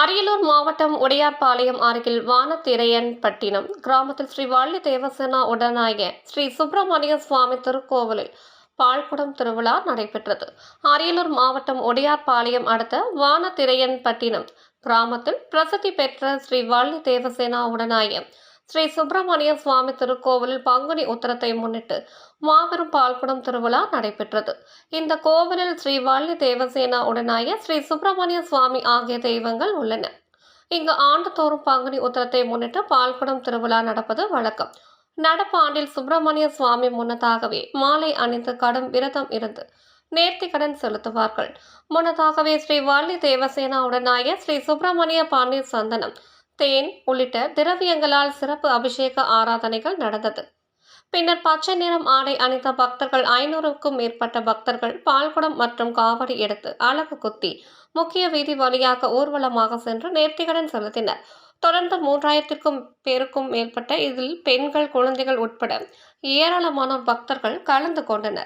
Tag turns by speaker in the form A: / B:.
A: அரியலூர் மாவட்டம் உடையார்பாளையம் அருகில் வானத்திரையன்பட்டினம் கிராமத்தில் ஸ்ரீ வள்ளி தேவசேனா உடனாய ஸ்ரீ சுப்பிரமணிய சுவாமி திருக்கோவிலில் பால்குடம் திருவிழா நடைபெற்றது. அரியலூர் மாவட்டம் உடையார்பாளையம் அடுத்த வானத்திரையன்பட்டினம் கிராமத்தில் பிரசித்தி பெற்ற ஸ்ரீ வள்ளி தேவசேனா உடனாய ஸ்ரீ சுப்பிரமணிய சுவாமி திருக்கோவிலில் பங்குனி உத்தரத்தை முன்னிட்டு மாபெரும் பால்குடம் திருவிழா நடைபெற்றது. இந்த கோவிலில் ஸ்ரீ வள்ளி தேவசேனா உடனாய ஸ்ரீ சுப்பிரமணிய சுவாமி ஆகிய தெய்வங்கள் உள்ளன. இங்கு ஆண்டுதோறும் பங்குனி உத்தரத்தை முன்னிட்டு பால்குடம் திருவிழா நடப்பது வழக்கம். நடப்பு ஆண்டில் சுப்பிரமணிய சுவாமி முன்னதாகவே மாலை அணிந்து கடும் விரதம் இருந்து நேர்த்தி கடன் செலுத்துவார்கள். முன்னதாகவே ஸ்ரீ வள்ளி தேவசேனா உடனாய ஸ்ரீ சுப்பிரமணிய பாண்டிய சந்தனம் தேன் உள்ளிட்ட திரவியங்களால் சிறப்பு அபிஷேக ஆராதனைகள் நடந்தது. பின்னர் பச்சை நிறம் ஆடை அணிந்த பக்தர்கள் ஐநூறுக்கும் மேற்பட்ட பக்தர்கள் பால்குடம் மற்றும் காவடி எடுத்து அழகு குத்தி முக்கிய வீதி வழியாக ஊர்வலமாக சென்று நேர்த்திகடன் செலுத்தினர். தொடர்ந்து மூன்றாயிரத்திற்கும் பேருக்கும் மேற்பட்ட இதில் பெண்கள் குழந்தைகள் உட்பட ஏராளமான பக்தர்கள் கலந்து கொண்டனர்.